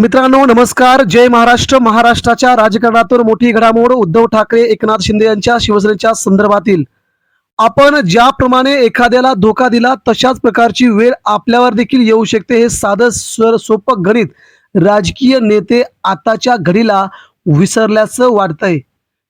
मित्रांनो नमस्कार. जय महाराष्ट्र. महाराष्ट्राच्या राजकारणातून मोठी घडामोड उद्धव ठाकरे एकनाथ शिंदे यांच्या शिवसेनेच्या संदर्भातील. आपण ज्याप्रमाणे एखाद्याला धोका दिला तशाच प्रकारची वेळ आपल्यावर देखील येऊ शकते हे साधं स्वर सोपं गणित राजकीय नेते आताच्या घडीला विसरल्याचं वाटतंय.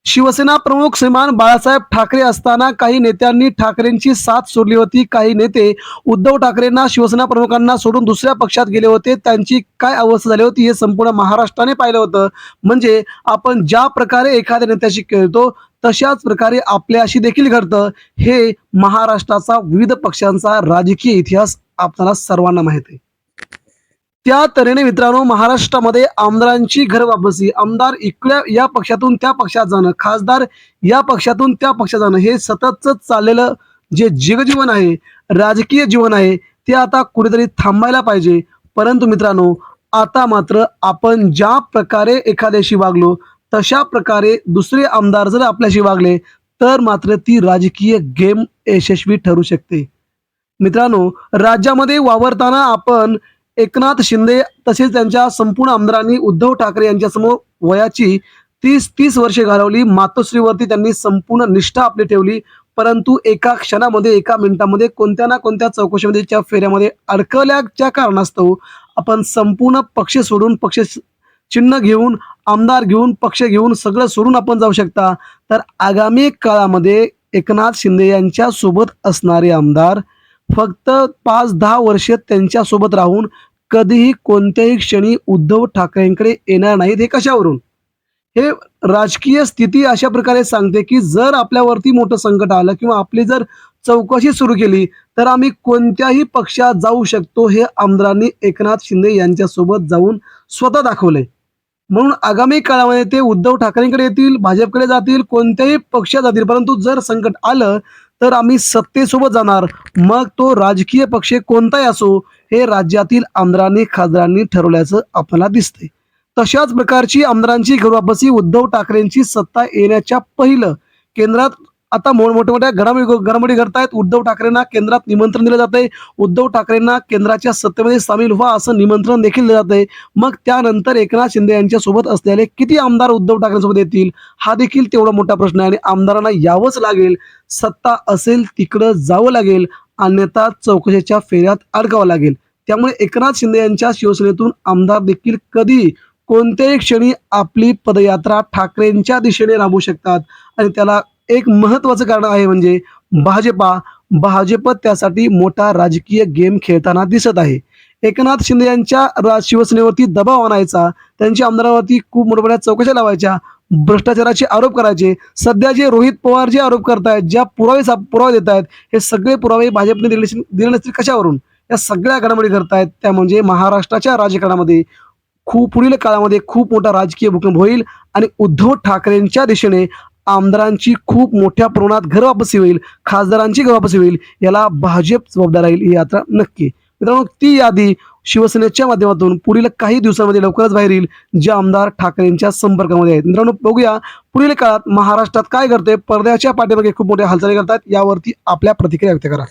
शिवसेना प्रमुख श्रीमान बाळासाहेब ठाकरे असताना काही नेत्यांनी ठाकरेंची साथ सोडली होती काही नेते उद्धव ठाकरेंना शिवसेना प्रमुखांना सोडून दुसऱ्या पक्षात गेले होते. त्यांची काय अवस्था झाली होती हे संपूर्ण महाराष्ट्राने पाहिलं होतं. म्हणजे आपण ज्या प्रकारे एखाद्या नेत्याशी खेळतो तशाच प्रकारे आपल्याशी देखील घडतं. हे महाराष्ट्राचा विविध पक्षांचा राजकीय इतिहास आपल्याला सर्वांना माहिती आहे. त्या तऱ्हेने मित्रांनो महाराष्ट्रामध्ये आमदारांची घर वापसी. आमदार इकड्या या पक्षातून त्या पक्षात जाणं खासदार या पक्षातून त्या पक्षात जाणं हे सततच चाललेलं जे जीवजीवन आहे राजकीय जीवन आहे ते आता कुठेतरी थांबायला पाहिजे. परंतु मित्रांनो आता मात्र आपण ज्या प्रकारे एखाद्याशी वागलो तशा प्रकारे दुसरे आमदार जर आपल्याशी वागले तर मात्र ती राजकीय गेम यशस्वी ठरू शकते. मित्रांनो राज्यामध्ये वावरताना आपण एकनाथ शिंदे तसेच त्यांच्या संपूर्ण आमदारांनी उद्धव ठाकरे यांच्यासमोर वयाची तीस तीस वर्षे घालवली. मातोश्रीवरती त्यांनी संपूर्ण निष्ठा आपली ठेवली. परंतु एका क्षणामध्ये एका मिनिटामध्ये कोणत्या ना कोणत्या चौकशीमध्ये त्या फेऱ्यामध्ये अडकल्याच्या कारणास्तव आपण संपूर्ण पक्ष सोडून पक्ष चिन्ह घेऊन आमदार घेऊन पक्ष घेऊन सगळं सोडून आपण जाऊ शकता. तर आगामी काळामध्ये एकनाथ शिंदे यांच्या सोबत असणारे आमदार फक्त पाच दहा वर्षे त्यांच्यासोबत राहून कधीही कोणत्याही क्षणी उद्धव ठाकरेंकडे येणार नाहीत. हे कशावरून? हे राजकीय स्थिती अशा प्रकारे सांगते की जर आपल्यावरती मोठं संकट आलं किंवा आपली जर चौकशी सुरू केली तर आम्ही कोणत्याही पक्षात जाऊ शकतो हे आमदारांनी एकनाथ शिंदे यांच्यासोबत जाऊन स्वतः दाखवले म्हणून आगामी काळामध्ये ते उद्धव ठाकरेंकडे येतील भाजपकडे जातील कोणत्याही पक्षात जातील. परंतु जर संकट आलं तर आम्ही सत्तेसोबत जाणार. मग तो राजकीय पक्ष कोणताही असो हे राज्यातील आमदारांनी खासदारांनी ठरवल्याचं आपल्याला दिसते तशाच प्रकारची आमदारांची घरवापसी उद्धव ठाकरेंची सत्ता येण्याच्या पहिलं केंद्रात आता मोठमोठ्या घडामोडी घडामोडी घडतायत. उद्धव ठाकरेंना केंद्रात निमंत्रण दिलं जात आहे उद्धव ठाकरेंना केंद्राच्या सत्तेमध्ये सामील व्हा असं निमंत्रण देखील दिलं जात आहे मग त्यानंतर एकनाथ शिंदे यांच्या सोबत असलेले किती आमदार उद्धव ठाकरेंसोबत येतील? हा देखील तेवढा मोठा प्रश्न आहे आणि आमदारांना यावंच लागेल. सत्ता असेल तिकडं जावं लागेल. अन्यथा चौकशीच्या फेऱ्यात अडकावं लागेल. त्यामुळे एकनाथ शिंदे यांच्या शिवसेनेतून आमदार देखील कधी कोणत्याही क्षणी आपली पदयात्रा ठाकरेंच्या दिशेने राबवू शकतात आणि त्याला एक महत्वाचं कारण आहे म्हणजे भाजपा भाजप त्यासाठी मोठा राजकीय गेम खेळताना दिसत आहे. एकनाथ शिंदे यांच्या राज शिवसेनेवरती दबाव आणायचा त्यांच्या आमदारावरती खूप मोठ्या मोठ्या चौकशा लावायच्या भ्रष्टाचाराचे आरोप करायचे सध्या जे रोहित पवार जे आरोप करतायत ज्या पुरावे पुरावे देत आहेत हे सगळे पुरावे भाजपने दिले दिले नसतील कशावरून? या सगळ्या घडामोडी करतायत त्या म्हणजे महाराष्ट्राच्या राजकारणामध्ये. खूप पुढील काळामध्ये खूप मोठा राजकीय भूकंप होईल आणि उद्धव ठाकरेंच्या दिशेने आमदारांची खूप मोठ्या प्रमाणात घरवापसी होईल खासदारांची घरवापसी होईल याला भाजप जबाबदार राहील ही यात्रा नक्की. मित्रांनो ती यादी शिवसेनेच्या माध्यमातून पुढील काही दिवसांमध्ये लवकरच बाहेर येईल जे आमदार ठाकरेंच्या संपर्कामध्ये आहेत. मित्रांनो बघूया पुढील काळात महाराष्ट्रात काय करते पडद्याच्या पाठीमागे खूप मोठ्या हालचाली करतात यावरती आपल्या प्रतिक्रिया व्यक्त करा.